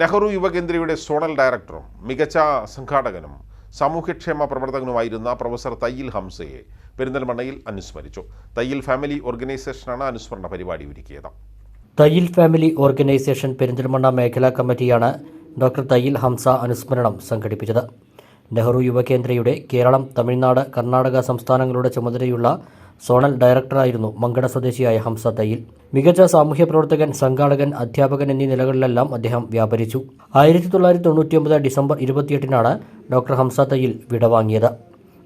Nehru യുവകേന്ദ്രയുടെ zonal ഡയറക്ടറും മികച്ച സംഘാടകനും സാമൂഹ്യക്ഷേമ പ്രവർത്തകനുമായിരുന്ന പ്രൊഫസർ തയ്യിൽ ഹംസയെ പെരിന്തൽമണ്ണയിൽ അനുസ്മരിച്ചു. തയ്യിൽ ഫാമിലി ഓർഗനൈസേഷനാണ് അനുസ്മരണ പരിപാടി ഒരുക്കിയത്. തയ്യിൽ ഫാമിലി ഓർഗനൈസേഷൻ പെരിന്തൽമണ്ണ മേഖലാ കമ്മിറ്റിയാണ് ഡോക്ടർ തയ്യിൽ ഹംസ അനുസ്മരണം സംഘടിപ്പിച്ചത്. നെഹ്റു യുവകേന്ദ്രയുടെ കേരളം തമിഴ്നാട് കർണാടക സംസ്ഥാനങ്ങളുടെ ചുമതലയുള്ള സോണൽ ഡയറക്ടറായിരുന്നു മങ്കട സ്വദേശിയായ ഹംസ തയ്യിൽ. മികച്ച സാമൂഹ്യ പ്രവർത്തകൻ സംഘാടകൻ അധ്യാപകൻ എന്നീ നിലകളിലെല്ലാം അദ്ദേഹം വ്യാപരിച്ചു. ആയിരത്തി തൊള്ളായിരത്തി തൊണ്ണൂറ്റിയൊമ്പത് ഡിസംബർ ഇരുപത്തിയെട്ടിനാണ് ഡോക്ടർ ഹംസ തയ്യിൽ വിടവാങ്ങിയത്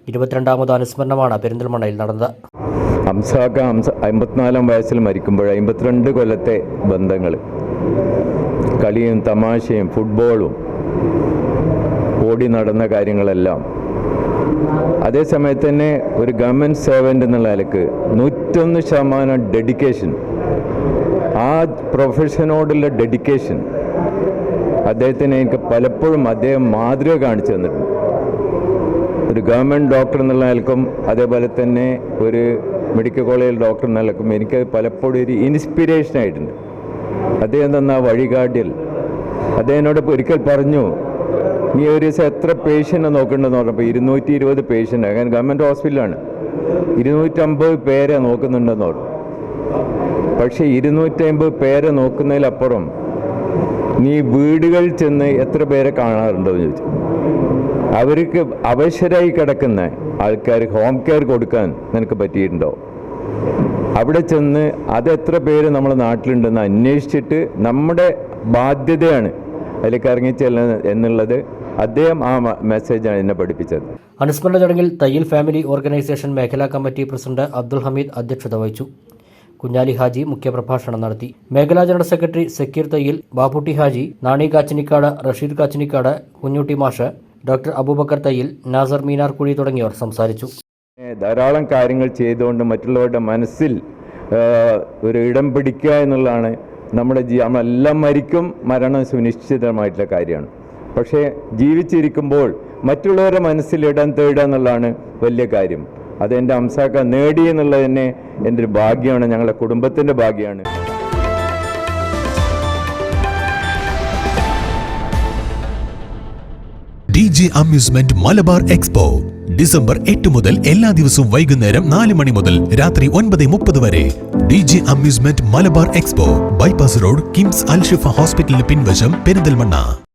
ഇരുപത്തിരണ്ടാമത് അനുസ്മരണമാണ് പെരിന്തൽമണ്ണയിൽ നടന്നത്. ഹംസാക്ക ഹംസ അമ്പത്തിനാലാം വയസ്സിൽ മരിക്കുമ്പോൾ അമ്പത്തിരണ്ട് കൊല്ലത്തെ ബന്ധങ്ങൾ കളിയും തമാശയും ഫുട്ബോളും ഓടി നടന്ന കാര്യങ്ങളെല്ലാം. അതേസമയത്ത് തന്നെ ഒരു ഗവൺമെന്റ് സേവന്റ് എന്നുള്ള നിലയ്ക്ക് നൂറ്റൊന്ന് ശതമാനം ഡെഡിക്കേഷൻ ആ പ്രൊഫഷനോടുള്ള ഡെഡിക്കേഷൻ അദ്ദേഹത്തിന് എനിക്ക് പലപ്പോഴും അദ്ദേഹം മാതൃക കാണിച്ചു തന്നിട്ടുണ്ട്. ഒരു ഗവൺമെന്റ് ഡോക്ടർ എന്നുള്ള നിലക്കും അതേപോലെ തന്നെ ഒരു മെഡിക്കൽ കോളേജ് ഡോക്ടർ എന്ന നിലക്കും എനിക്ക് പലപ്പോഴും ഒരു ഇൻസ്പിരേഷൻ ആയിട്ടുണ്ട്. അദ്ദേഹം തന്ന വഴികാട്ടിൽ അദ്ദേഹത്തിനോട് ഒരിക്കൽ പറഞ്ഞു നീ ഒരു ദിവസം എത്ര പേഷ്യന്റ് നോക്കേണ്ടതെന്ന് പറഞ്ഞപ്പോൾ ഇരുന്നൂറ്റി ഇരുപത് പേഷ്യന്റ് അങ്ങനെ ഗവൺമെന്റ് ഹോസ്പിറ്റലാണ് ഇരുന്നൂറ്റമ്പത് പേരെ നോക്കുന്നുണ്ടെന്ന് പറഞ്ഞു. പക്ഷേ ഇരുന്നൂറ്റമ്പത് പേരെ നോക്കുന്നതിലപ്പുറം നീ വീടുകളിൽ ചെന്ന് എത്ര പേരെ കാണാറുണ്ടോ എന്ന് ചോദിച്ചു. അവർക്ക് അവശരായി കിടക്കുന്ന ആൾക്കാർ ഹോം കെയർ കൊടുക്കാൻ നിനക്ക് പറ്റിയിട്ടുണ്ടോ? അവിടെ ചെന്ന് അതെത്ര പേര് നമ്മുടെ നാട്ടിലുണ്ടെന്ന് അന്വേഷിച്ചിട്ട് നമ്മുടെ ബാധ്യതയാണ് അതിലേക്ക് ഇറങ്ങിച്ചെല്ലുന്നത് എന്നുള്ളത് അദ്ദേഹം ആ മെസ്സേജാണ് എന്നെ പഠിപ്പിച്ചത്. അനുസ്മരണ ചടങ്ങിൽ തയ്യൽ ഫാമിലി ഓർഗനൈസേഷൻ മേഖലാ കമ്മിറ്റി പ്രസിഡന്റ് അബ്ദുൽ ഹമീദ് അധ്യക്ഷത വഹിച്ചു. കുഞ്ഞാലി ഹാജി മുഖ്യപ്രഭാഷണം നടത്തി. മേഖലാ general secretary Zakir Thayyil Babutty Haji Nani Kachinikkad Rasheed Kachinikkad Kunhutty Mash doctor Aboobacker Thayyil Nasar Meenarkuzhi തുടങ്ങിയവർ സംസാരിച്ചു. ധാരാളം കാര്യങ്ങൾ ചെയ്തുകൊണ്ട് മറ്റുള്ളവരുടെ മനസ്സിൽ ഒരു ഇടം പിടിക്കുക എന്നുള്ളതാണ് നമ്മുടെ ജീ നമ്മളെല്ലാം മരിക്കും മരണം സുനിശ്ചിതമായിട്ടുള്ള കാര്യമാണ്. പക്ഷേ ജീവിച്ചിരിക്കുമ്പോൾ മറ്റുള്ളവരുടെ മനസ്സിൽ ഇടം തേടുക എന്നുള്ളതാണ് വലിയ കാര്യം. അത് എന്റെ അംസാക്ക നേടി എന്നുള്ളത് തന്നെ എന്റെ ഒരു ഭാഗ്യമാണ് ഞങ്ങളുടെ കുടുംബത്തിന്റെ ഭാഗ്യമാണ്. Amusement Malabar expo. ഡിസംബർ എട്ട് മുതൽ എല്ലാ ദിവസവും വൈകുന്നേരം നാല് മണി മുതൽ രാത്രി ഒൻപത് മുപ്പത് വരെ. D J amusement Malabar expo. Bypass road KIMS Alshifa ഹോസ്പിറ്റലിന് പിൻവശം പെരിന്തൽമണ്ണ.